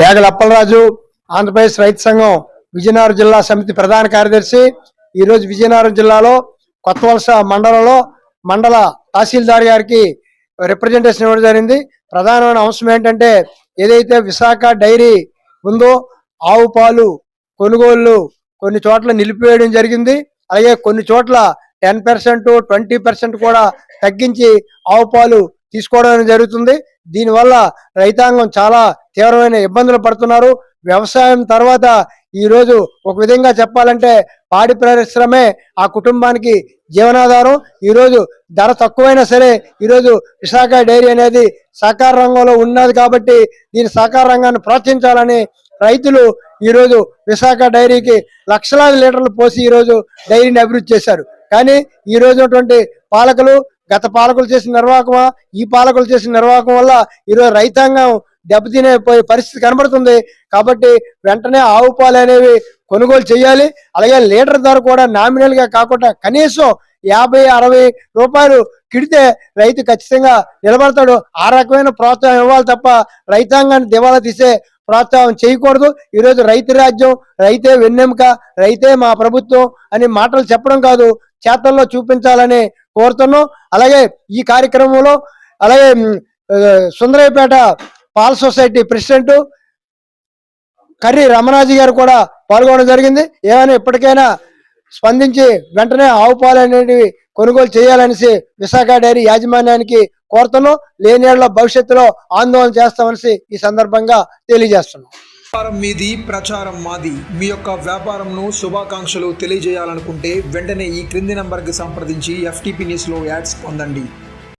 డేగల అప్పలరాజు ఆంధ్రప్రదేశ్ రైతు సంఘం విజయనగరం జిల్లా సమితి ప్రధాన కార్యదర్శి. ఈరోజు విజయనగరం జిల్లాలో కొత్త వలస మండలంలో మండల తహసీల్దార్ గారికి రిప్రజెంటేషన్ ఇవ్వడం జరిగింది. ప్రధానమైన అంశం ఏంటంటే ఏదైతే విశాఖ డైరీ ఉందో ఆవు పాలు కొనుగోళ్ళు కొన్ని చోట్ల నిలిపివేయడం జరిగింది. అలాగే కొన్ని చోట్ల టెన్ పర్సెంట్ ట్వంటీ పర్సెంట్ కూడా తగ్గించి ఆవు పాలు తీసుకోవడం జరుగుతుంది. దీనివల్ల రైతాంగం చాలా తీవ్రమైన ఇబ్బందులు పడుతున్నారు. వ్యవసాయం తర్వాత ఈరోజు ఒక విధంగా చెప్పాలంటే పాడి పరిశ్రమే ఆ కుటుంబానికి జీవనాధారం. ఈరోజు ధర తక్కువైనా సరే ఈరోజు విశాఖ డైరీ అనేది సహకార రంగంలో ఉన్నది కాబట్టి దీని సహకార రంగాన్ని ప్రోత్సహించాలని రైతులు ఈరోజు విశాఖ డైరీకి లక్షలాది లీటర్లు పోసి ఈ రోజు డైరీని అభివృద్ధి చేశారు. కానీ ఈ పాలకులు గత పాలకులు చేసిన నిర్వాహకమా? ఈ పాలకులు చేసిన నిర్వాహకం వల్ల ఈరోజు రైతాంగం దెబ్బతినే పోయే పరిస్థితి కనబడుతుంది. కాబట్టి వెంటనే ఆవు పాలు అనేవి కొనుగోలు చేయాలి. అలాగే లీటర్ ధర కూడా నామినల్గా కాకుండా కనీసం యాభై అరవై రూపాయలు కిడితే రైతు ఖచ్చితంగా నిలబడతాడు. ఆ రకమైన ప్రోత్సాహం ఇవ్వాలి తప్ప రైతాంగాన్ని దివాలా తీసే ప్రోత్సాహం చేయకూడదు. ఈరోజు రైతు రాజ్యం రైతే వెన్నెముక రైతే మా ప్రభుత్వం అని మాటలు చెప్పడం కాదు చేతల్లో చూపించాలని కోరుతున్నాం. అలాగే ఈ కార్యక్రమంలో అలాగే సుందరయ్యపేట పాల్ సొసైటీ ప్రెసిడెంట్ కర్రి రమణాజీ గారు కూడా పాల్గొనడం జరిగింది. ఏమైనా ఇప్పటికైనా స్పందించి వెంటనే ఆవు పాలు అనేటివి కొనుగోలు చేయాలనేసి విశాఖ డైరీ యాజమాన్యానికి కోరుతున్నాం లేని భవిష్యత్తులో ఆందోళన చేస్తామనేసి ఈ సందర్భంగా తెలియజేస్తున్నాం. వ్యాపారం మీది ప్రచారం మాది. మీ యొక్క వ్యాపారంను శుభాకాంక్షలు తెలియజేయాలనుకుంటే వెంటనే ఈ క్రింది నంబర్కి సంప్రదించి ఎఫ్టీపీ న్యూస్లో యాడ్స్ పొందండి.